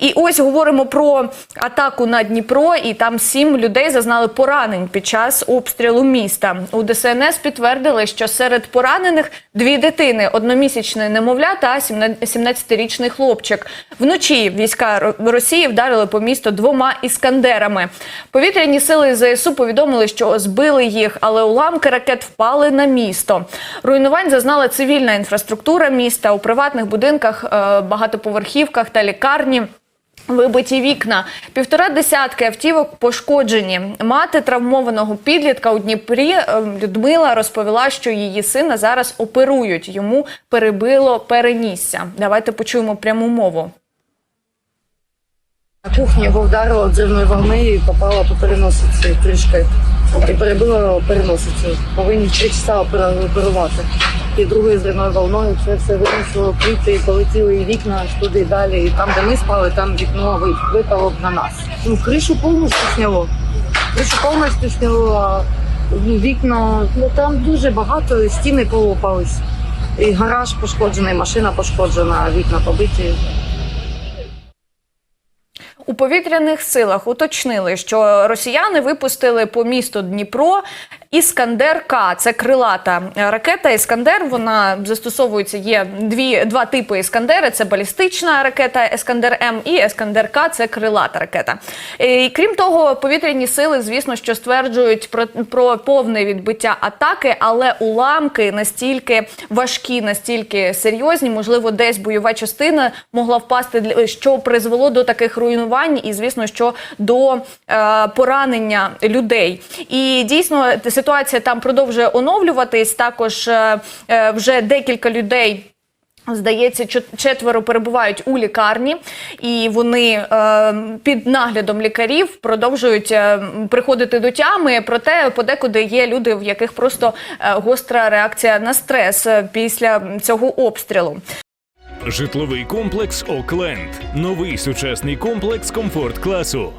І ось говоримо про атаку на Дніпро, і там сім людей зазнали поранень під час обстрілу міста. У ДСНС підтвердили, що серед поранених дві дитини: одномісячне немовля та 17-річний хлопчик. Вночі війська Росії вдарили по місту двома іскандерами. Повітряні сили ЗСУ повідомили, що збили їх, але уламки ракет впали на місто. Руйнувань зазнала цивільна інфраструктура міста у приватних будинках, е, багатоповерхівках та лікарні. Вибиті вікна, півтора десятки автівок пошкоджені. Мати травмованого підлітка у Дніпрі е, Людмила розповіла, що її сина зараз оперують. Йому перебило перенісся. Давайте почуємо пряму мову. На кухні його вдарило дзивної вогни і попала по переносиці трішки. І перебило переносицю. Повинні три часа оперувати. І другою взривною волною це все винесло плити, і полетіли і вікна аж туди далі. І там, де ми спали, там вікно ви- випало на нас. Ну, кришу повністю сняло. Кришу повністю сняло, а ну, вікна, ну там дуже багато, стіни полопались. І гараж пошкоджений, машина пошкоджена, вікна побиті. У повітряних силах уточнили, що росіяни випустили по місту Дніпро Іскандер К. Це крилата ракета. Іскандер вона застосовується. Є дві два типи іскандери: це балістична ракета Іскандер М і Іскандер К. Це крилата ракета. І крім того, повітряні сили, звісно, що стверджують про, про повне відбиття атаки, але уламки настільки важкі, настільки серйозні, можливо, десь бойова частина могла впасти, що призвело до таких руйнувань, і звісно, що до е, поранення людей. І дійсно ситуація там продовжує оновлюватись. Також е, е, вже декілька людей. Здається, четверо перебувають у лікарні, і вони е, під наглядом лікарів продовжують е, приходити до тями. Проте подекуди є люди, в яких просто е, гостра реакція на стрес е, після цього обстрілу. Житловий комплекс Окленд. Новий сучасний комплекс комфорт класу.